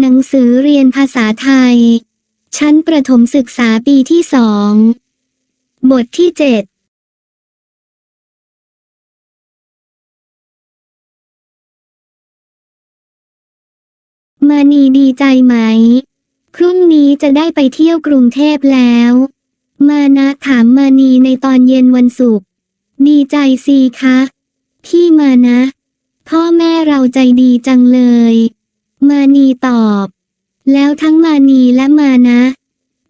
หนังสือเรียนภาษาไทย ชั้นประถมศึกษาปีที่สอง บทที่เจ็ดมานีดีใจไหม พรุ่งนี้จะได้ไปเที่ยวกรุงเทพแล้ว มานะถามมานีในตอนเย็นวันศุกร์ ดีใจสิคะ พี่มานะ พ่อแม่เราใจดีจังเลย มานีตอบ แล้วทั้งมานีและมานะ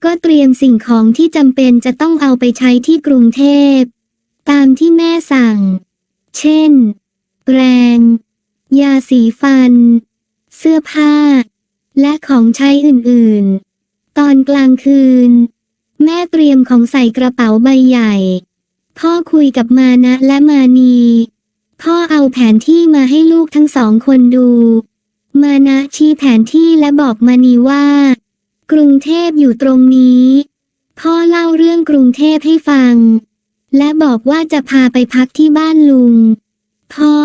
ก็เตรียมสิ่งของที่จำเป็นจะต้องเอาไปใช้ที่กรุงเทพ ตามที่แม่สั่ง เช่นแปรง ยาสีฟัน เสื้อผ้า และของใช้อื่นๆ ตอนกลางคืน แม่เตรียมของใส่กระเป๋าใบใหญ่ พ่อคุยกับมานะและมานี พ่อเอาแผนที่มาให้ลูกทั้งสองคนดู มานะชี้แผนที่และบอกมานีว่า กรุงเทพอยู่ตรงนี้ พ่อเล่าเรื่องกรุงเทพให้ฟัง และบอกว่าจะพาไปพักที่บ้านลุง พ่อ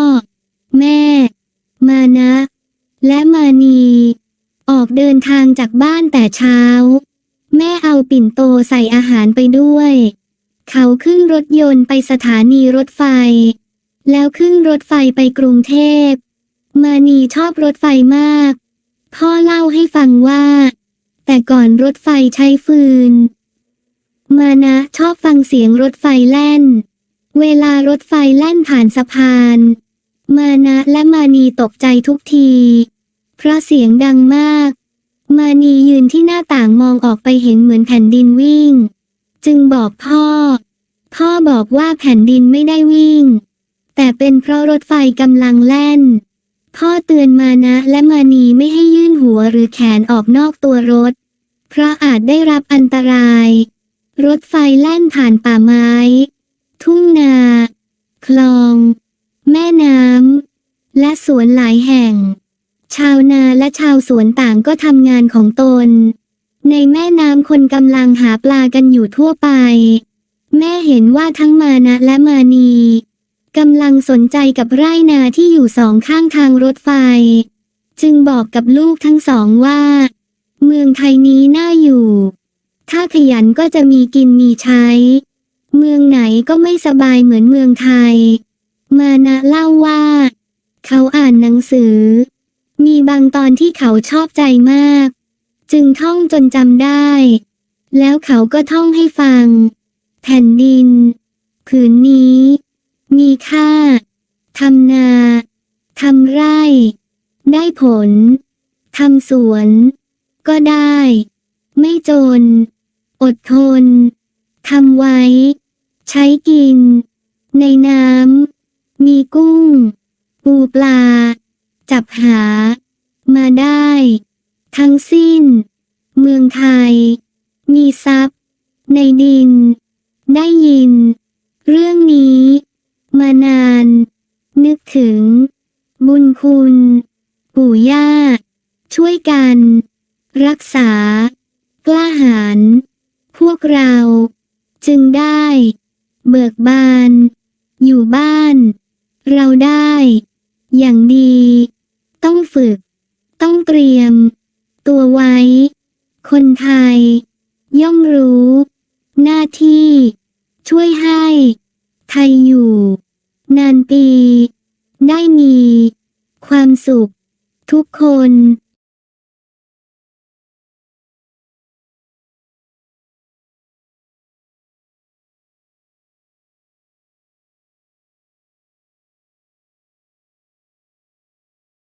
แม่ มานะ และมานี ออกเดินทางจากบ้านแต่เช้า แม่เอาปิ่นโตใส่อาหารไปด้วย เขาขึ้นรถยนต์ไปสถานีรถไฟ แล้วขึ้นรถไฟไปกรุงเทพ มานีชอบรถไฟมาก พ่อเล่าให้ฟังว่า แต่ก่อนรถไฟใช้ฟืน มานะชอบฟังเสียงรถไฟแล่น เวลารถไฟแล่นผ่านสะพาน มานะและมานีตกใจทุกที เพราะเสียงดังมาก มานียืนที่หน้าต่างมองออกไปเห็นเหมือนแผ่นดินวิ่ง จึงบอกพ่อ พ่อบอกว่าแผ่นดินไม่ได้วิ่ง แต่เป็นเพราะรถไฟกำลังแล่น พ่อเตือนมานะและมานีไม่ให้ยื่นหัวหรือแขนออกนอกตัวรถ เพราะอาจได้รับอันตราย รถไฟแล่นผ่านป่าไม้ ทุ่งนา คลอง แม่น้ำ และสวนหลายแห่ง ชาวนาและชาวสวนต่างก็ทำงานของตน ในแม่น้ำคนกำลังหาปลากันอยู่ทั่วไป แม่เห็นว่าทั้งมานะและมานี กำลังสนใจกับไร่นาที่อยู่สองข้างทางรถไฟ จึงบอกกับลูกทั้งสองว่า เมืองไทยนี้น่าอยู่ ถ้าขยันก็จะมีกินมีใช้ เมืองไหนก็ไม่สบายเหมือนเมืองไทย มานะเล่าว่า เขาอ่านหนังสือ มีบางตอนที่เขาชอบใจมาก จึงท่องจนจำได้ แล้วเขาก็ท่องให้ฟัง แผ่นดินผืนนี้ มีค่า ทำนา ทำไร่ ได้ผล ทำสวน ก็ได้ ไม่จน อดทน ทำไว้ ใช้กิน ในน้ำ มีกุ้ง ปูปลา จับหา มาได้ ทั้งสิ้น เมืองไทย มีทรัพย์ ในดิน ได้ยิน เรื่องนี้ ถึง บุญคุณ ปู่ย่า ช่วยกัน รักษา กล้าหาญพวกเรา จึงได้ เบิกบาน อยู่บ้าน เราได้ อย่างดี ต้องฝึก ต้องเตรียม ตัวไว้ คนไทย ย่อมรู้ หน้าที่ ช่วยให้ ไทยอยู่ นานปี ได้มี ความสุข ทุกคน